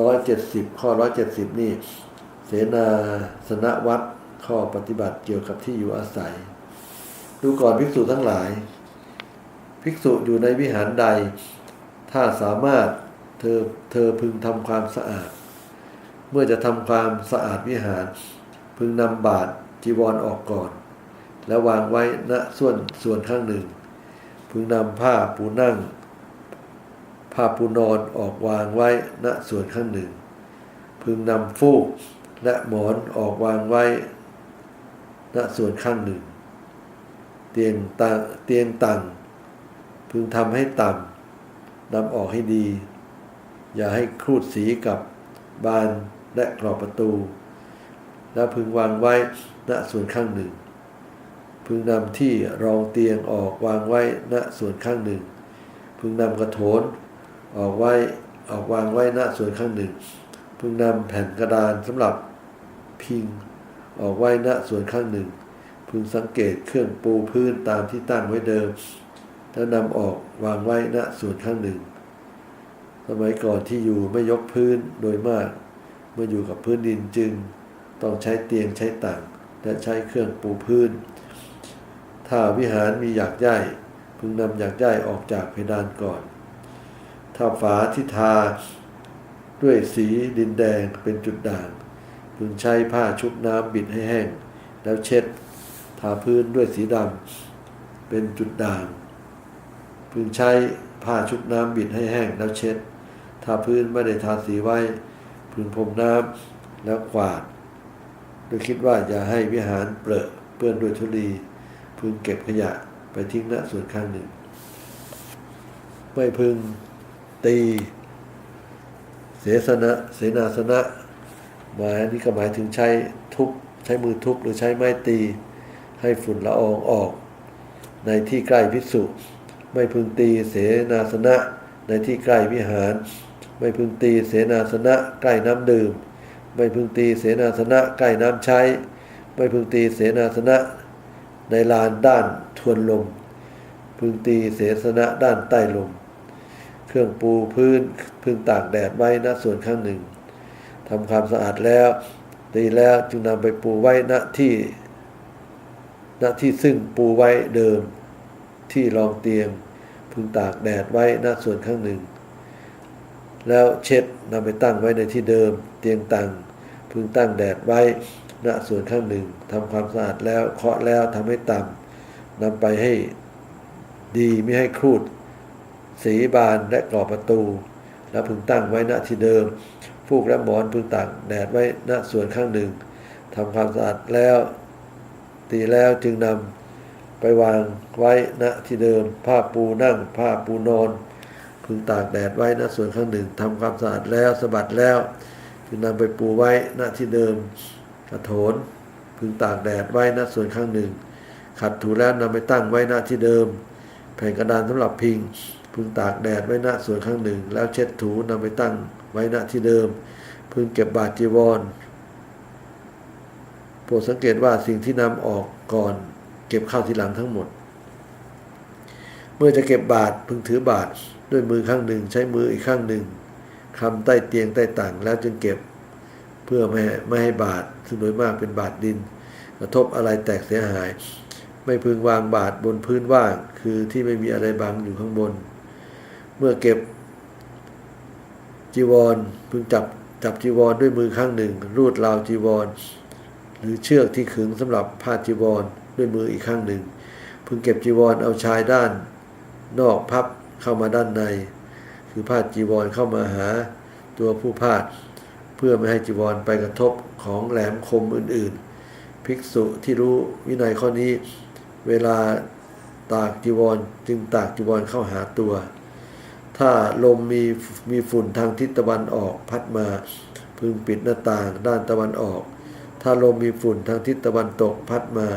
ร้อยเจ็ดสิบข้อร้อยเจ็ดสิบนี่ เสนาสนวัดข้อปฏิบัติเกี่ยวกับที่อยู่อาศัย ดูก่อนภิกษุทั้งหลาย ภิกษุอยู่ในวิหารใด ถ้าสามารถเธอเธอพึงทำความสะอาด เมื่อจะทำความสะอาดวิหาร พึงนำบาตรจีวรออกก่อน แล้ววางไว้ณส่วนส่วนข้างหนึ่ง พึงนำผ้าปูนั่ง ผ้าปูนอนออกวางไว้ณส่วนข้างหนึ่ง พึงนำฟูกและหมอนออกวางไว้ณส่วนข้างหนึ่ง เตียงตังเตียงตังพึงทำให้ต่ำนำออกให้ดี อย่าให้ครูดสีกับบานและกรอบประตู แล้วพึงวางไว้ณส่วนข้างหนึ่ง พึงนำที่รองเตียงออกวางไว้ณส่วนข้างหนึ่ง พึงนำกระโถน ออกไว้ออกวางไว้ณส่วนข้างหนึ่ง พึงนำแผ่นกระดานสำหรับพิง ออกไว้ณส่วนข้างหนึ่ง พึงสังเกตเครื่องปูพื้นตามที่ตั้งไว้เดิมแล้วนำออกวางไว้ณส่วนข้างหนึ่ง สมัยก่อนที่อยู่ไม่ยกพื้นโดยมาก เมื่ออยู่กับพื้นดินจึง ต้องใช้เตียงใช้ต่างและใช้เครื่องปูพื้น ถ้าวิหารมีหยากย่ายพึงนำหยากย่ายออกจากเพดานก่อน ถ้าฝาที่ทา ด้วยสีดินแดงเป็นจุดด่างพึงใช้ผ้าชุบน้ำบิดให้แห้ง แล้วเช็ดทาพื้นด้วยสีดำเป็นจุดด่าง พึงใช้ผ้าชุบน้ำบิดให้แห้งแล้วเช็ด ทาพื้นไม่ได้ทาสีไว้ พึงพรมน้ำแล้วกวาดโดยคิดว่าอย่าให้วิหารเปรอะเปื้อนด้วยธุลี พึงเก็บขยะไปทิ้งณส่วนข้างหนึ่ง ไม่พึง ตี เสสนะเสนาสนะหมายนี่ก็หมายถึงใช้ทุบใช้มือทุบหรือใช้ไม้ตี ให้ฝุ่นละอองออก ในที่ใกล้พิสุไม่พึงตีเสนาสนะ ในที่ใกล้วิหาร ไม่พึงตีเสนาสนะใกล้น้ำดื่ม ไม่พึงตีเสนาสนะใกล้น้ำใช้ ไม่พึงตีเสนาสนะในลานด้านทวนลม พึงตีเสสนะด้านใต้ลม เครื่องปูพื้นพึงตากแดดไว้ณส่วนข้างหนึ่งทำความสะอาดแล้ว ตีแล้วจึงนำไปปูไว้ณที่ณที่ซึ่งปูไว้เดิมที่รองเตียง พึงตากแดดไว้ณส่วนข้างหนึ่ง แล้วเช็ดนำไปตั้งไว้ในที่เดิม เตียงตังพึงตั้งแดดไว้ณส่วนข้างหนึ่งทำความสะอาดแล้วเคาะแล้วทำให้ต่ำนำไปให้ดีไม่ให้ครูด สีบานและกรอบประตู แล้วพึงตั้งไว้ณที่เดิม ฟูกและหมอนพึงตากแดดไว้ณส่วนข้างหนึ่งทำความสะอาดแล้วตีแล้วจึงนำไปวางไว้ณที่เดิม ผ้าปูนั่ง ผ้าปูนอน พึงตากแดดไว้ณส่วนข้างหนึ่งทำความสะอาดแล้วสะบัดแล้ว จึงนำไปปูไว้ณที่เดิมกระโถนพึงตากแดดไว้ณส่วนข้างหนึ่ง ขัดถูแล้วนำไปตั้งไว้ณที่เดิม แผ่นกระดานสำหรับพิง พึงตากแดดไว้ณส่วนข้างหนึ่ง แล้วเช็ดถูนำไปตั้งไว้ณที่เดิม พึงเก็บบาตรจีวรโปรดสังเกตว่าสิ่งที่นำออกก่อน เก็บเข้าทีหลังทั้งหมด เมื่อจะเก็บบาตรพึงถือบาตรด้วยมือข้างหนึ่งใช้มืออีกข้างหนึ่งคำใต้เตียงใต้ต่างแล้วจึงเก็บ เพื่อไม่ให้ไม่ให้บาตรซึ่งโดยมากเป็นบาตรดิน กระทบอะไรแตกเสียหาย ไม่พึงวางบาตรบนพื้นว่าง คือที่ไม่มีอะไรบังอยู่ข้างบน เมื่อเก็บจีวรพึงจับจับจีวรด้วยมือข้างหนึ่ง รูดราวจีวร หรือเชือกที่ขึงสำหรับผ้าจีวรด้วยมืออีกข้างหนึ่ง พึงเก็บจีวรเอาชายด้าน นอกพับเข้ามาด้านใน คือผ้าจีวรเข้ามาหาตัวผู้พาดเพื่อไม่ให้จีวรไปกระทบของแหลมคมอื่น ๆ ภิกษุที่รู้วินัยข้อนี้ เวลาตากจีวรจึงตากจีวรเข้าหาตัว ถ้าลมมีมีฝุ่นทางทิศตะวันออกพัดมา พึงปิดหน้าต่างด้านตะวันออก ถ้าลมมีฝุ่นทางทิศตะวันตกพัดมา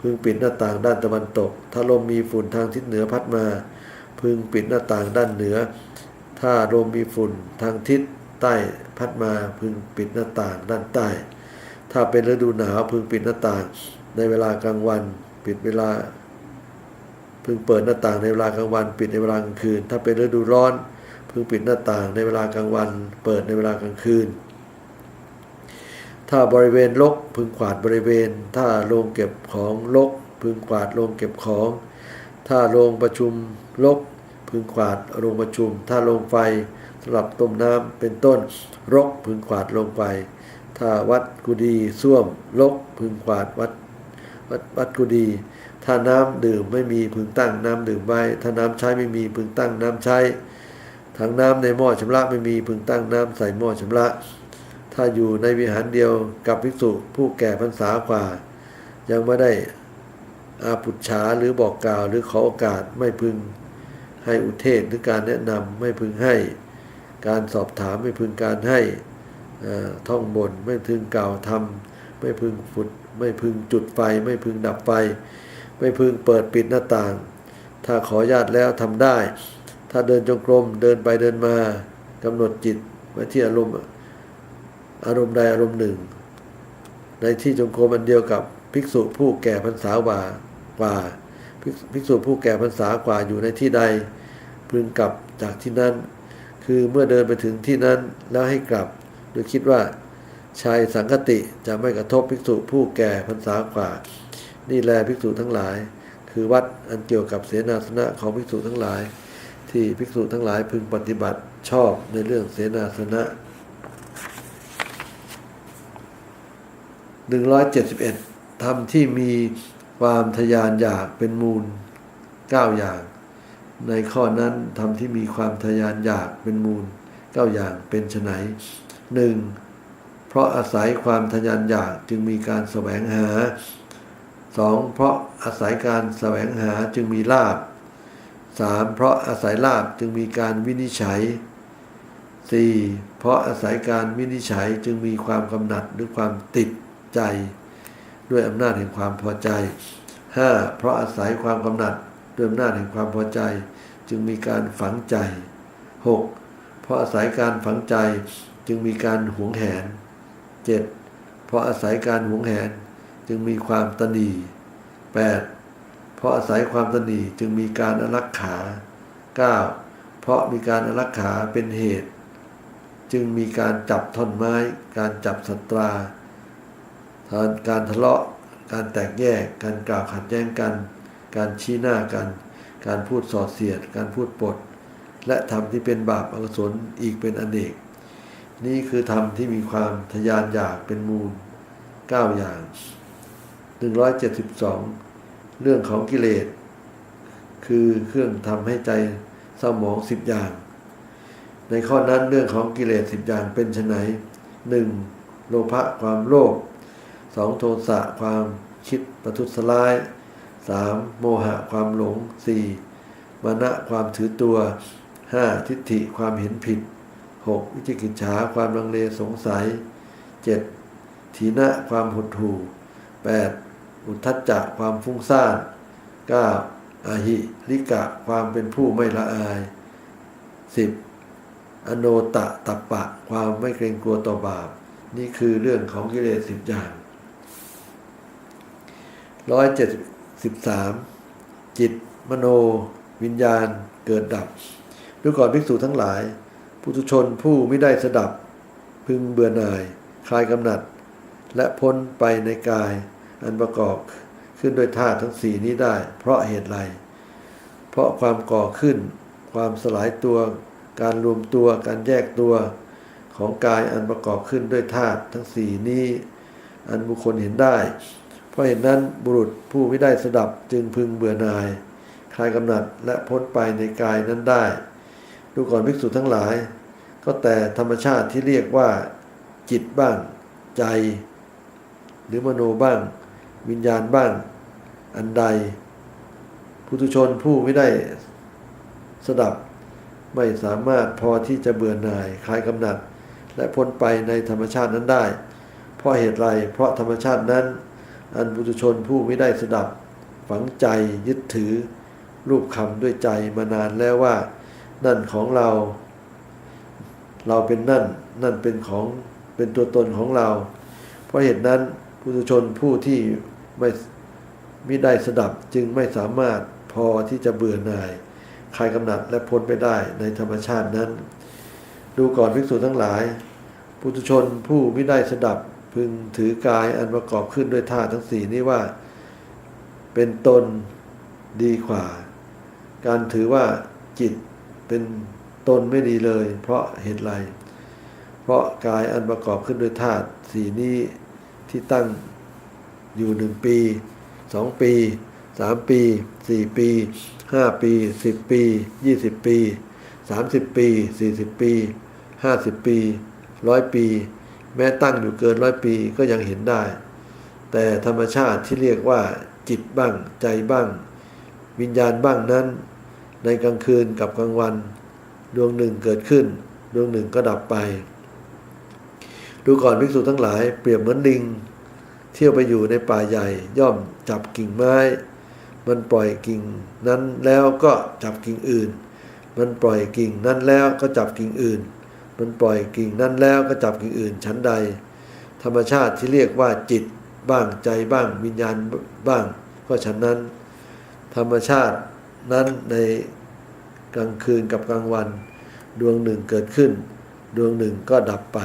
พึงปิดหน้าต่างด้านตะวันตก ถ้าลมมีฝุ่นทางทิศเหนือพัดมา พึงปิดหน้าต่างด้านเหนือ ถ้าลมมีฝุ่นทางทิศใต้พัดมาพึงปิดหน้าต่างด้านใต้ ถ้าเป็นฤดูหนาวพึงปิดหน้าต่าง ในเวลากลางวัน ปิดเวลา พึงเปิดหน้าต่างในเวลากลางวัน ปิดในเวลากลางคืน ถ้าเป็นฤดูร้อน พึงปิดหน้าต่างในเวลากลางวัน เปิดในเวลากลางคืน ถ้าบริเวณรกพึงกวาดบริเวณ ถ้าโรงเก็บของรกพึงกวาดโรงเก็บของ ถ้าโรงประชุมรกพึงกวาดโรงประชุม ถ้าโรงไฟสำหรับต้มน้ำเป็นต้นรกพึงกวาดโรงไฟถ้าวัดกุดีส้วมรกพึงกวาดวัดวัดวัดกุดี ถ้าน้ำดื่มไม่มีพึงตั้งน้ำดื่มไว้ ถ้าน้ำใช้ไม่มีพึงตั้งน้ำใช้ ถังน้ำในหม้อชำระไม่มีพึงตั้งน้ำใส่หม้อชำระ ถ้าอยู่ในวิหารเดียวกับภิกษุผู้แก่พรรษากว่า ยังไม่ได้อาปุจฉาหรือบอกกล่าวหรือขอโอกาสไม่พึงให้อุเทศหรือการแนะนำไม่พึงให้ การสอบถามไม่พึงการให้ท่องบนไม่พึงกล่าวทำไม่พึงฟุดไม่พึงจุดไฟ ไม่พึงดับไฟ ไม่พึงเปิดปิดหน้าต่าง ถ้าขอญาตแล้วทำได้ ถ้าเดินจงกรมเดินไปเดินมากำหนดจิตไว้ที่อารมณ์อารมณ์ใดอารมณ์หนึ่ง ในที่จงกรมอันเดียวกับภิกษุผู้แก่พรรษากว่ากว่าภิกภิกษุผู้แก่พรรษากว่าอยู่ในที่ใด พึงกลับจากที่นั้น คือเมื่อเดินไปถึงที่นั้นแล้วให้กลับ โดยคิดว่าชายสังคติจะไม่กระทบภิกษุผู้แก่พรรษากว่า นี่แลภิกษุทั้งหลาย คือวัดอันเกี่ยวกับเสนาสนะของภิกษุทั้งหลาย ที่ภิกษุทั้งหลายพึงปฏิบัติชอบในเรื่องเสนาสนะหนึ่งร้อยเจ็ดสิบเอ็ดทำที่มีความทยานอยากเป็นมูลเก้าอย่าง ในข้อนั้นทำที่มีความทยานอยากเป็นมูลเก้าอย่างเป็นไฉนหนึ่งเพราะอาศัยความทยานอยากจึงมีการแสวงหา สองเพราะอาศัยการแสวงหาจึงมีลาบสามเพราะอาศัยลาบจึงมีการวินิจฉัยสี่เพราะอาศัยการวินิจฉัยจึงมีความกำหนัดหรือความติดใจ ด้วยอำนาจแห่งความพอใจห้าเพราะอาศัยความกำหนัดด้วยอำนาจแห่งความพอใจ จึงมีการฝังใจหกเพราะอาศัยการฝังใจจึงมีการหวงแหนเจ็ดเพราะอาศัยการหวงแหน จึงมีความตนีแปดเพราะอาศัยความตนีจึงมีการอรักขาเก้าเพราะมีการอรักขาเป็นเหตุ จึงมีการจับท่อนไม้ การจับสัตราการทะเลาะ การแตกแยก การกล่าวขัดแย้งกัน การชี้หน้ากัน การพูดส่อเสียด การพูดปด และธรรมที่เป็นบาปอกุศลอีกเป็นอเนก นี่คือธรรมที่มีความทยานอยากเป็นมูล 9 อย่าง 172 เรื่องของกิเลส คือเครื่องทำให้ใจเศร้าหมองสิบอย่าง ในข้อนั้นเรื่องของกิเลสสิบอย่างเป็นไฉนหนึ่งโลภะความโลภสองโทสะความคิดประทุษร้ายสามโมหะความหลงสี่มานะความถือตัวห้าทิฏฐิความเห็นผิดหกวิจิกิจฉาความลังเลสงสัยเจ็ดถีนะความหดหู่แปด อุทัจจะความฟุ้งซ่านเก้าอาหิริกะความเป็นผู้ไม่ละอายสิบอโนตะตัปปะ ความไม่เกรงกลัวต่อบาป นี่คือเรื่องของกิเลสสิบอย่างร้อยเจ็ดสิบสามจิต มโน วิญญาณเกิดดับดูก่อนภิกษุทั้งหลายปุถุชนผู้ไม่ได้สดับ พึงเบื่อหน่าย คลายกำหนัด และพ้นไปในกาย อันประกอบขึ้นโดยธาตุทั้งสี่นี้ได้ เพราะเหตุไร เพราะความก่อขึ้น ความสลายตัว การรวมตัว การแยกตัว ของกายอันประกอบขึ้นด้วยธาตุทั้งสี่นี้ อันบุคคลเห็นได้ เพราะเหตุนั้นบุรุษผู้ไม่ได้สดับจึงพึงเบื่อหน่าย คลายกำหนัดและพ้นไปในกายนั้นได้ ดูก่อนภิกษุทั้งหลาย ก็แต่ธรรมชาติที่เรียกว่า จิตบ้าง ใจ หรือมโนบ้าง วิญญาณบ้าง อันใดพุทุชนผู้ไม่ได้สดับไม่สามารถพอที่จะเบื่อหน่ายคลายกำหนัด และพ้นไปในธรรมชาตินั้นได้ เพราะเหตุไรเพราะธรรมชาตินั้น อันปุถุชนผู้ไม่ได้สดับ ฝังใจยึดถือ รูปคำด้วยใจมานานแล้วว่า นั่นของเรา เราเป็นนั่น นั่นเป็นของเป็นตัวตนของเรา เพราะเหตุนั้นปุถุชนผู้ที่ ไม่ไม่ได้สดับจึงไม่สามารถพอที่จะเบื่อหน่ายคลายกำหนัดและพ้นไปได้ในธรรมชาตินั้น ดูก่อนภิกษุทั้งหลาย ปุถุชนผู้ไม่ได้สดับพึงถือกายอันประกอบขึ้นด้วยธาตุทั้งสี่นี้ว่า เป็นตนดีกว่า การถือว่าจิตเป็นตนไม่ดีเลย เพราะเหตุไร เพราะกายอันประกอบขึ้นด้วยธาตุสี่นี้ที่ตั้ง อยู่หนึ่งปีสองปีสามปีสี่ปีห้าปีสิบปียี่สิบปีสามสิบปีสี่สิบปีห้าสิบปีร้อยปี แม้ตั้งอยู่เกินร้อยปีก็ยังเห็นได้ แต่ธรรมชาติที่เรียกว่า จิตบ้าง ใจบ้าง วิญญาณบ้างนั้น ในกลางคืนกับกลางวัน ดวงหนึ่งเกิดขึ้น ดวงหนึ่งก็ดับไป ดูก่อนภิกษุทั้งหลายเปรียบเหมือนลิง เที่ยวไปอยู่ในป่าใหญ่ ย่อมจับกิ่งไม้ มันปล่อยกิ่งนั้นแล้วก็จับกิ่งอื่น มันปล่อยกิ่งนั้นแล้วก็จับกิ่งอื่น มันปล่อยกิ่งนั้นแล้วก็จับกิ่งอื่นชั้นใด ธรรมชาติที่เรียกว่าจิตบ้างใจบ้างวิญญาณบ้างก็ฉันนั้น ธรรมชาตินั้นในกลางคืนกับกลางวัน ดวงหนึ่งเกิดขึ้น ดวงหนึ่งก็ดับไป